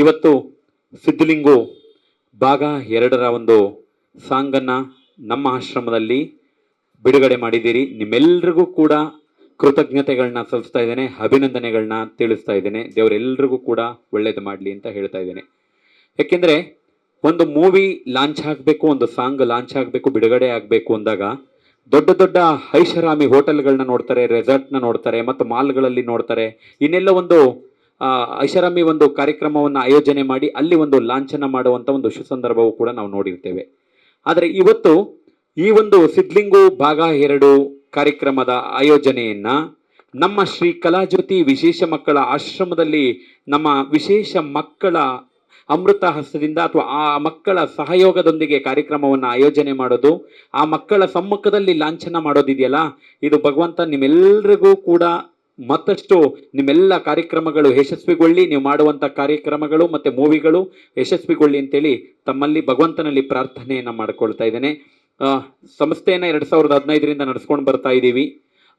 ಇವತ್ತು ಸಿದ್ಧಲಿಂಗು ಭಾಗ ಎರಡರ ಒಂದು ಸಾಂಗನ್ನು ನಮ್ಮ ಆಶ್ರಮದಲ್ಲಿ ಬಿಡುಗಡೆ ಮಾಡಿದ್ದೀರಿ. ನಿಮ್ಮೆಲ್ರಿಗೂ ಕೂಡ ಕೃತಜ್ಞತೆಗಳನ್ನ ಸಲ್ಲಿಸ್ತಾ ಇದ್ದೇನೆ, ಅಭಿನಂದನೆಗಳನ್ನ ತಿಳಿಸ್ತಾ ಇದ್ದೇನೆ. ದೇವರೆಲ್ಲರಿಗೂ ಕೂಡ ಒಳ್ಳೇದು ಮಾಡಲಿ ಅಂತ ಹೇಳ್ತಾ ಇದ್ದೇನೆ. ಯಾಕೆಂದರೆ ಒಂದು ಮೂವಿ ಲಾಂಚ್ ಆಗಬೇಕು, ಒಂದು ಸಾಂಗ್ ಲಾಂಚ್ ಆಗಬೇಕು, ಬಿಡುಗಡೆ ಆಗಬೇಕು ಅಂದಾಗ ದೊಡ್ಡ ದೊಡ್ಡ ಐಷಾರಾಮಿ ಹೋಟೆಲ್ಗಳನ್ನ ನೋಡ್ತಾರೆ, ರೆಸಾರ್ಟ್ನ ನೋಡ್ತಾರೆ, ಮತ್ತು ಮಾಲ್ಗಳಲ್ಲಿ ನೋಡ್ತಾರೆ. ಇನ್ನೆಲ್ಲ ಒಂದು ಐಷಾರಾಮಿ ಒಂದು ಕಾರ್ಯಕ್ರಮವನ್ನು ಆಯೋಜನೆ ಮಾಡಿ ಅಲ್ಲಿ ಒಂದು ಲಾಂಛನ ಮಾಡುವಂಥ ಒಂದು ಸುಸಂದರ್ಭವು ಕೂಡ ನಾವು ನೋಡಿರ್ತೇವೆ. ಆದರೆ ಇವತ್ತು ಈ ಒಂದು ಸಿದ್ಲಿಂಗು ಭಾಗ ಎರಡು ಕಾರ್ಯಕ್ರಮದ ಆಯೋಜನೆಯನ್ನ ನಮ್ಮ ಶ್ರೀ ಕಲಾಜ್ಯೋತಿ ವಿಶೇಷ ಮಕ್ಕಳ ಆಶ್ರಮದಲ್ಲಿ ನಮ್ಮ ವಿಶೇಷ ಮಕ್ಕಳ ಅಮೃತ ಹಸ್ತದಿಂದ ಅಥವಾ ಆ ಮಕ್ಕಳ ಸಹಯೋಗದೊಂದಿಗೆ ಕಾರ್ಯಕ್ರಮವನ್ನು ಆಯೋಜನೆ ಮಾಡೋದು, ಆ ಮಕ್ಕಳ ಸಮ್ಮುಖದಲ್ಲಿ ಲಾಂಛನ ಮಾಡೋದಿದೆಯಲ್ಲ, ಇದು ಭಗವಂತ ನಿಮ್ಮೆಲ್ಲರಿಗೂ ಕೂಡ ಮತ್ತಷ್ಟು ನಿಮ್ಮೆಲ್ಲ ಕಾರ್ಯಕ್ರಮಗಳು ಯಶಸ್ವಿಗೊಳ್ಳಿ. ನೀವು ಮಾಡುವಂಥ ಕಾರ್ಯಕ್ರಮಗಳು ಮತ್ತು ಮೂವಿಗಳು ಯಶಸ್ವಿಗೊಳ್ಳಿ ಅಂತೇಳಿ ತಮ್ಮಲ್ಲಿ ಭಗವಂತನಲ್ಲಿ ಪ್ರಾರ್ಥನೆಯನ್ನು ಮಾಡ್ಕೊಳ್ತಾ ಇದ್ದೇನೆ. ಸಂಸ್ಥೆಯನ್ನು ಎರಡು ಸಾವಿರದ ಹದಿನೈದರಿಂದ ನಡೆಸ್ಕೊಂಡು ಬರ್ತಾ ಇದ್ದೀವಿ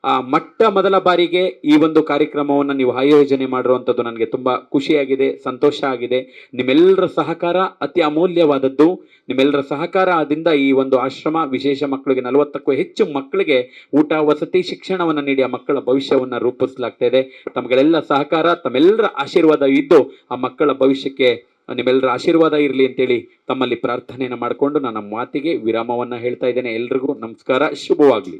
ಆ, ಮೊಟ್ಟ ಮೊದಲ ಬಾರಿಗೆ ಈ ಒಂದು ಕಾರ್ಯಕ್ರಮವನ್ನು ನೀವು ಆಯೋಜನೆ ಮಾಡಿರುವಂಥದ್ದು ನನಗೆ ತುಂಬ ಖುಷಿಯಾಗಿದೆ ಸಂತೋಷ ಆಗಿದೆ. ನಿಮ್ಮೆಲ್ಲರ ಸಹಕಾರ ಅತಿ ಅಮೂಲ್ಯವಾದದ್ದು. ನಿಮ್ಮೆಲ್ಲರ ಸಹಕಾರದಿಂದ ಈ ಒಂದು ಆಶ್ರಮ ವಿಶೇಷ ಮಕ್ಕಳಿಗೆ ನಲವತ್ತಕ್ಕೂ ಹೆಚ್ಚು ಮಕ್ಕಳಿಗೆ ಊಟ ವಸತಿ ಶಿಕ್ಷಣವನ್ನು ನೀಡಿ ಆ ಮಕ್ಕಳ ಭವಿಷ್ಯವನ್ನು ರೂಪಿಸಲಾಗ್ತಾ ಇದೆ. ತಮಗೆಲ್ಲ ಸಹಕಾರ ತಮ್ಮೆಲ್ಲರ ಆಶೀರ್ವಾದ ಇದ್ದು ಆ ಮಕ್ಕಳ ಭವಿಷ್ಯಕ್ಕೆ ನಿಮ್ಮೆಲ್ಲರ ಆಶೀರ್ವಾದ ಇರಲಿ ಅಂತೇಳಿ ತಮ್ಮಲ್ಲಿ ಪ್ರಾರ್ಥನೆಯನ್ನು ಮಾಡಿಕೊಂಡು ನನ್ನ ಮಾತಿಗೆ ವಿರಾಮವನ್ನು ಹೇಳ್ತಾ ಇದ್ದೇನೆ. ಎಲ್ರಿಗೂ ನಮಸ್ಕಾರ ಶುಭವಾಗಲಿ.